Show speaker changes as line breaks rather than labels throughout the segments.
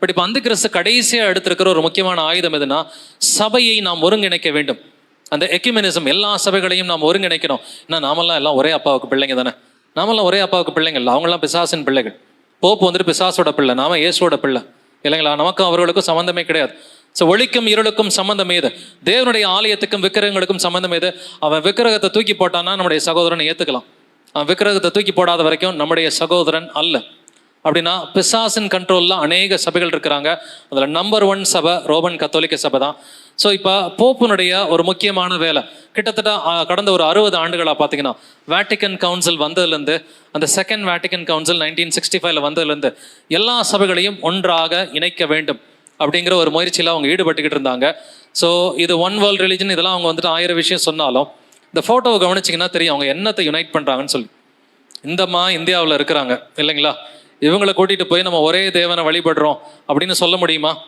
But இப்போ அந்த கிறிஸ்து கடைசியாக எடுத்திருக்கிற ஒரு முக்கியமான ஆயுதம் எதுனா சபையை நாம் ஒருங்கிணைக்க வேண்டும். அந்த எக்யூமெனிசம் எல்லா சபைகளையும் நாம் ஒருங்கிணைக்கணும். ஏன்னா நாமெல்லாம் எல்லாம் ஒரே அப்பாவுக்கு பிள்ளைங்க தானே. நாமெல்லாம் ஒரே அப்பாவுக்கு பிள்ளைங்க இல்லை. அவங்கெல்லாம் பிசாசின் பிள்ளைகள். போப்பு வந்துட்டு பிசாசோட பிள்ளை. நாம இயேசுவோட பிள்ளை. இல்லைங்களா? நமக்கும் அவர்களுக்கும் சம்மந்தமே கிடையாது. ஸோ ஒளிக்கும் இருளுக்கும் சம்மந்தம் ஏது தேவனுடைய ஆலயத்துக்கும் விக்கிரகங்களுக்கும் சம்மந்தம் ஏது அவன் விக்கிரகத்தை தூக்கி போட்டான்னா நம்முடைய சகோதரனை ஏற்றுக்கலாம் அவன் விக்கிரகத்தை தூக்கி போடாத வரைக்கும் நம்முடைய சகோதரன் அல்ல. அப்படின்னா பிசாசின் கண்ட்ரோலில் அநேக சபைகள் இருக்கிறாங்க. அதில் நம்பர் ஒன் சபை ரோமன் கத்தோலிக்க சபை தான். ஸோ இப்போ போப்புனுடைய ஒரு முக்கியமான வேலை கிட்டத்தட்ட கடந்த ஒரு அறுபது ஆண்டுகளாக பார்த்தீங்கன்னா வேட்டிக்கன் கவுன்சில் வந்ததுலேருந்து அந்த second Vatican council nineteen sixty ஃபைவ்ல வந்ததுலேருந்து எல்லா சபைகளையும் ஒன்றாக இணைக்க வேண்டும் அப்படிங்கிற ஒரு முயற்சியில் அவங்க ஈடுபட்டுக்கிட்டு இருந்தாங்க. ஸோ இது ஒன் வேர்ல்ட் ரிலிஜன் இதெல்லாம் அவங்க வந்துட்டு ஆயிரம் விஷயம் சொன்னாலும் இந்த ஃபோட்டோவை கவனிச்சிங்கன்னா தெரியும் அவங்க என்னத்தை யுனைட் பண்ணுறாங்கன்னு சொல்லி. இந்தம்மா இந்தியாவில் இருக்கிறாங்க இல்லைங்களா? இவங்களை கூட்டிட்டு போய் நம்ம ஒரே தேவனை வழிபடுறோம் அப்படின்னு சொல்ல முடியுமா?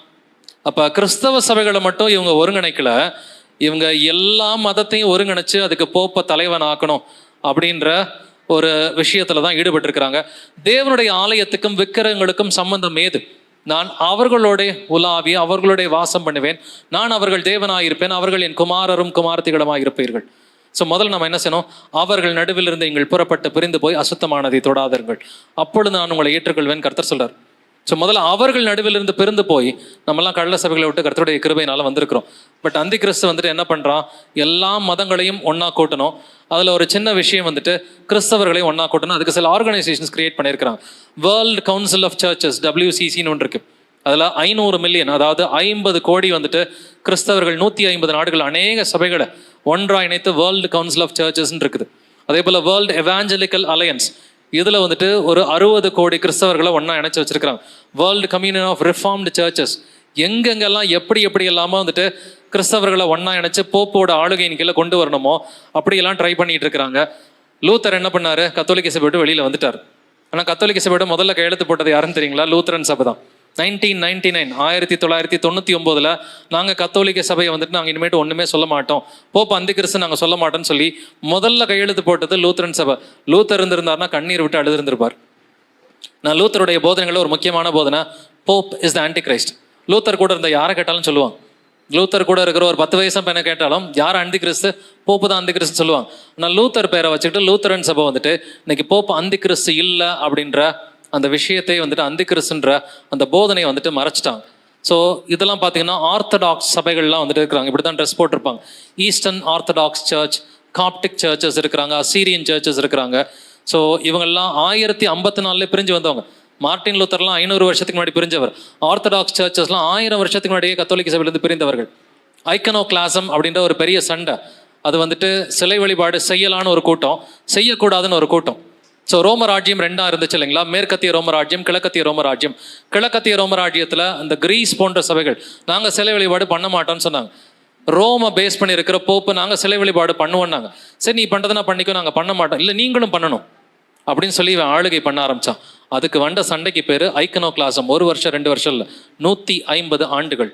அப்ப கிறிஸ்தவ சபைகளை மட்டும் இவங்க ஒருங்கிணைக்கல. இவங்க எல்லா மதத்தையும் ஒருங்கிணைச்சு அதுக்கு போப்ப தலைவன் ஆக்கணும் அப்படின்ற ஒரு விஷயத்துல தான் ஈடுபட்டிருக்கிறாங்க. தேவனுடைய ஆலயத்துக்கும் விக்கிரகங்களுக்கும் சம்பந்தம் ஏது? நான் அவர்களோட உலாவி அவர்களுடைய வாசம் பண்ணுவேன். நான் அவர்கள் தேவனாயிருப்பேன். அவர்கள் என் குமாரரும் குமார்த்திகளுமாயிருப்பீர்கள். ஸோ முதல்ல நம்ம என்ன செய்யணும்? அவர்கள் நடுவில் இருந்து எங்கள் புறப்பட்டு பிரிந்து போய் அசுத்தமானதை தொடாதீர்கள். அப்பொழுது நான் உங்களை ஏற்றுக்கொள்வேன் கர்த்தர் சொல்றார். ஸோ முதல்ல அவர்கள் நடுவில் இருந்து பிரிந்து போய் நம்மலாம் கள்ள சபைகளை விட்டு கர்த்தருடைய கிருபையினால வந்திருக்கிறோம். பட் அந்தி கிறிஸ்து வந்துட்டு என்ன பண்ணுறான் எல்லா மதங்களையும் ஒன்றா கூட்டணும். அதில் ஒரு சின்ன விஷயம் வந்துட்டு கிறிஸ்தவர்களையும் ஒன்றா கூட்டணும். அதுக்கு சில ஆர்கனைசேஷன்ஸ் கிரியேட் பண்ணியிருக்கிறாங்க. வேர்ல்டு கவுன்சில் ஆஃப் சர்ச்சஸ் டபிள்யூசிசின்னு ஒன்று இருக்கு. அதில் ஐநூறு மில்லியன் அதாவது ஐம்பது கோடி வந்துட்டு கிறிஸ்தவர்கள் நூற்றி ஐம்பது நாடுகள் அநேக சபைகளை ஒன்றாக இணைத்து வேர்ல்டு கவுன்சில் ஆஃப் சர்ச்சஸ்ன்னு இருக்குது அதே போல் வேர்ல்டு எவாஞ்சலிக்கல் அலையன்ஸ் இதில் வந்துட்டு ஒரு அறுபது கோடி கிறிஸ்தவர்களை ஒன்றா இணைச்சி வச்சுருக்கிறாங்க. World communion of reformed churches எங்கெங்கெல்லாம் எப்படி எப்படி இல்லாமல் வந்துட்டு கிறிஸ்தவர்களை ஒன்றா இணைச்சு போப்போட ஆளுகையின் கீழே கொண்டு வரணுமோ அப்படியெல்லாம் ட்ரை பண்ணிட்டு இருக்கிறாங்க. லூத்தர் என்ன பண்ணார்? கத்தோலிக்க சபை விட்டு வெளியில் வந்துட்டார். ஆனால் கத்தோலிக்க சபையோட முதல்ல கையெழுத்து போட்டது யாருன்னு தெரியுங்களா? லூத்தரன் சபை தான் நைன்டீன் நைன்டி நைன் ஆயிரத்தி தொள்ளாயிரத்தி தொண்ணூற்றி ஒம்போதில் நாங்கள் கத்தோலிக்க சபையை வந்துட்டு நாங்கள் இனிமேட்டு ஒன்றுமே சொல்ல மாட்டோம். போப் அந்த கிறிஸ்து நாங்கள் சொல்ல மாட்டோம்னு சொல்லி முதல்ல கையெழுத்து போட்டது லூத்தரன் சபை. லூத்தர் இருந்திருந்தாருன்னா கண்ணீர் விட்டு அழுதுருந்திருப்பார். நான் லூத்தருடைய போதனைகளில் ஒரு முக்கியமான போதனை Pope is the Antichrist Luther கூட இருந்த யாரை கேட்டாலும் சொல்லுவாங்க லூத்தர் கூட இருக்கிற ஒரு பத்து வயசு பையனை கேட்டாலும் யார் அந்தி கிறிஸ்து போப்பு தான் அந்தி கிறிஸ்து சொல்லுவாங்க நான் லூத்தர் பேரை வச்சுக்கிட்டு லூத்தரன் சபை வந்துட்டு இன்னைக்கு போப்பு அந்தி கிறிஸ்து இல்லை அப்படின்ற அந்த விஷயத்தை வந்துட்டு அந்த கிறிஸ்துன்ற அந்த போதனையை வந்துட்டு மறைச்சிட்டாங்க. ஸோ இதெல்லாம் பார்த்தீங்கன்னா ஆர்த்தடாக்ஸ் சபைகள்லாம் வந்துட்டு இருக்கிறாங்க. இப்படி தான் ட்ரெஸ் போட்டிருப்பாங்க. Eastern Orthodox Church Coptic churches இருக்கிறாங்க அசீரியன் சர்ச்சஸ் இருக்கிறாங்க. ஸோ இவங்கெல்லாம் ஆயிரத்தி ஐம்பத்தி நாலுல பிரிஞ்சு வந்தவங்க. மார்ட்டின் லூத்தர்லாம் ஐநூறு வருஷத்துக்கு முன்னாடி பிரிஞ்சவர். ஆர்த்தடாக்ஸ் சர்ச்சஸ்லாம் ஆயிரம் வருஷத்துக்கு முன்னாடியே கத்தோலிக்க சபையிலேருந்து பிரிந்தவர்கள். ஐக்கனோ கிளாசம் அப்படின்ற ஒரு பெரிய சண்டை. அது வந்துட்டு சிலை வழிபாடு செய்யலான்னு ஒரு கூட்டம் செய்யக்கூடாதுன்னு ஒரு கூட்டம். ஸோ ரோம ராஜ்யம் இருந்துச்சு இல்லைங்களா? மேற்கத்திய ரோம ராஜ்யம் கிழக்கத்திய ரோம ராஜ்யம் கிழக்கத்திய ரோம ராஜ்யத்தில் அந்த கிரீஸ் போன்ற சபைகள் நாங்கள் சிலை வழிபாடு பண்ண மாட்டோம்னு சொன்னாங்க. ரோம பேஸ் பண்ணி இருக்கிற போப்பு நாங்கள் சிலை வழிபாடு பண்ணுவோம்னாங்க. சரி நீ பண்ணுறதுனா பண்ணிக்கோ நாங்கள் பண்ண மாட்டோம். இல்லை நீங்களும் பண்ணணும். அப்படின்னு சொல்லி இவன் ஆளுகை பண்ண ஆரம்பித்தான் அதுக்கு வந்த சண்டைக்கு பேர் ஐக்கனோ கிளாசம் ஒரு வருஷம் ரெண்டு வருஷம் இல்லை. நூற்றி ஐம்பது ஆண்டுகள்.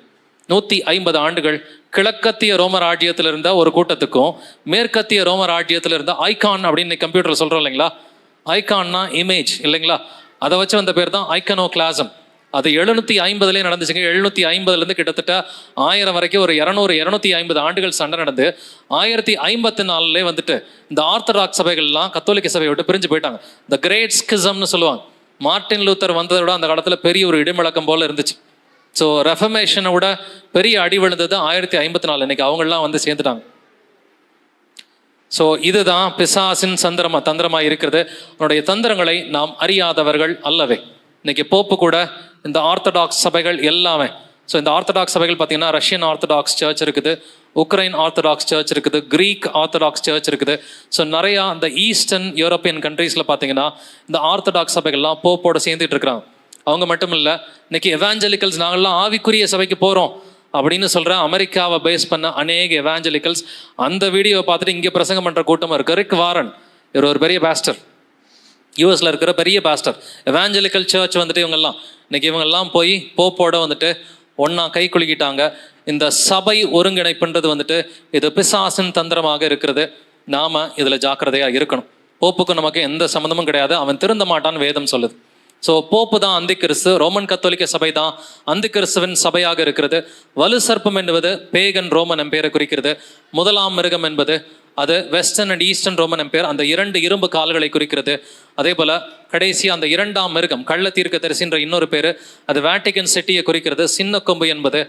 நூற்றி ஐம்பது ஆண்டுகள் கிழக்கத்திய ரோம ராஜ்யத்தில் இருந்த ஒரு கூட்டத்துக்கும் மேற்கத்திய ரோம ராஜ்யத்தில் இருந்த ஐகான் அப்படின்னு கம்ப்யூட்டர் சொல்கிறோம் இல்லைங்களா? ஐகான்னா இமேஜ் இல்லைங்களா? அதை வச்சு வந்த பேர் தான் ஐக்கனோ கிளாசம் அது எழுநூத்தி ஐம்பதுலேயே நடந்துச்சுங்க. எழுநூத்தி ஐம்பதுலேருந்து கிட்டத்தட்ட ஆயிரம் வரைக்கும் ஒரு இரநூறு இரநூத்தி ஐம்பது ஆண்டுகள் சண்டை நடந்து ஆயிரத்தி ஐம்பத்தி நாலுலே வந்துட்டு இந்த ஆர்த்தடாக்ஸ் சபைகள்லாம் கத்தோலிக்க சபையை விட்டு பிரிஞ்சு போயிட்டாங்க. இந்த கிரேட் ஸ்கிசம்னு சொல்லுவாங்க. மார்ட்டின் லூத்தர் வந்ததை விட அந்த காலத்தில் பெரிய ஒரு இடிமுழக்கம் போல் இருந்துச்சு. ஸோ ரெஃபமேஷனை விட பெரிய அடி விழுந்தது ஆயிரத்தி ஐம்பத்தி நாலு. இன்னைக்கு அவங்கெல்லாம் வந்து சேர்ந்துட்டாங்க. ஸோ இதுதான் பிசாசின் சந்திரமா தந்திரமா இருக்கிறது. அவனுடைய தந்திரங்களை நாம் அறியாதவர்கள் அல்லவே. இன்னைக்கு போப்பு கூட இந்த ஆர்த்தடாக்ஸ் சபைகள் எல்லாமே. ஸோ இந்த ஆர்த்தடாக்ஸ் சபைகள் பார்த்தீங்கன்னா ரஷ்யன் ஆர்த்தடாக்ஸ் சர்ச் இருக்குது. உக்ரைன் ஆர்த்தடாக்ஸ் சர்ச் இருக்குது. கிரீக் ஆர்த்தடாக்ஸ் சர்ச் இருக்குது. ஸோ நிறையா அந்த ஈஸ்டர்ன் யூரோப்பியன் கண்ட்ரீஸில் பார்த்தீங்கன்னா இந்த ஆர்த்தடாக்ஸ் சபைகள்லாம் போப்போட சேர்ந்துட்டு இருக்கிறாங்க. அவங்க மட்டும் இல்லை இன்னைக்கு எவாஞ்சலிக்கல்ஸ் நாங்கள்லாம் ஆவிக்குரிய சபைக்கு போகிறோம் அப்படின்னு சொல்கிற அமெரிக்காவை பேஸ் பண்ண அநேக எவாஞ்சலிக்கல்ஸ் அந்த வீடியோவை பார்த்துட்டு இங்கே பிரசங்கம் பண்ணுற கூட்டமாக இருக்கு ரிக் வாரன். இவர் ஒரு பெரிய பாஸ்டர் யூஎஸில் இருக்கிற பெரிய பாஸ்டர் எவாஞ்சலிக்கல் சர்ச் வந்துட்டு இவங்கெல்லாம். இன்னைக்கு இவங்கெல்லாம் போய் போப்போட வந்துட்டு ஒன்றா கை குலுக்கிட்டாங்க. இந்த சபை ஒருங்கிணைப்புன்றது வந்துட்டு இது பிசாசின் தந்திரமாக இருக்கிறது. நாம் இதில் ஜாக்கிரதையாக இருக்கணும். போப்புக்கும் நமக்கு எந்த சம்மந்தமும் கிடையாது. அவன் திருந்த மாட்டான்னு வேதம் சொல்லுது. ஸோ போப்பு தான் அந்தி கிறிஸ்து ரோமன் கத்தோலிக்க சபை தான் அந்தி கிறிஸ்துவின் சபையாக இருக்கிறது. வலு சர்ப்பம் என்பது பேகன் ரோமன் எம்பேரை குறிக்கிறது. முதலாம் மிருகம் என்பது அது Western and Eastern Roman empire அந்த இரண்டு இரும்பு கால்களை குறிக்கிறது. அதே போல கடைசி அந்த இரண்டாம் மிருகம் கள்ள தீர்க்க தரிசின்ற இன்னொரு பேர் அது வேட்டிகன் சிட்டியை குறிக்கிறது. சின்ன கொம்பு என்பது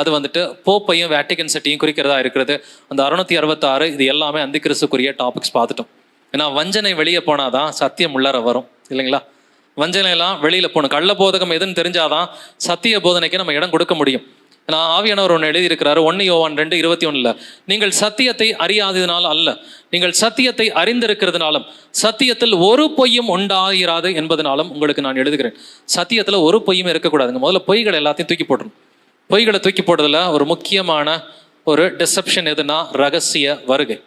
அது வந்துட்டு போப்பையும் வேட்டிகன் சிட்டியும் குறிக்கிறதா இருக்கிறது. அந்த அறுநூத்தி அறுபத்தாறு இது எல்லாமே அந்தி கிறிஸ்துக்குரிய டாபிக்ஸ் பார்த்துட்டோம். ஏன்னா வஞ்சனை வெளியே போனாதான் சத்தியம் உள்ளார வரும் இல்லைங்களா? வஞ்சனை எல்லாம் போகணும். கள்ள போதகம் எதுன்னு தெரிஞ்சாதான் சத்திய போதனைக்கு நம்ம இடம் கொடுக்க முடியும். நான் ஆவியானவர் ஒன்று எழுதியிருக்கிறாரு ஒன்று யோவான் ரெண்டு இருபத்தி ஒன்றில் நீங்கள் சத்தியத்தை அறியாததினால் அல்ல. நீங்கள் சத்தியத்தை அறிந்திருக்கிறதுனாலும் சத்தியத்தில் ஒரு பொய்யும் உண்டாகிறாது என்பதனாலும் உங்களுக்கு நான் எழுதுகிறேன். சத்தியத்தில் ஒரு பொய்யும் இருக்கக்கூடாதுங்க. முதல்ல பொய்களை எல்லாத்தையும் தூக்கி போட்டுரும் பொய்களை தூக்கி போடுறதுல ஒரு முக்கியமான ஒரு டிசப்ஷன் எதுனா ரகசிய வருகை.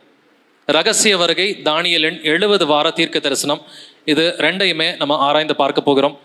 ரகசிய வருகை தானியலின் எழுபது வார தீர்க்க தரிசனம். இது ரெண்டையுமே நம்ம ஆராய்ந்து பார்க்க போகிறோம்.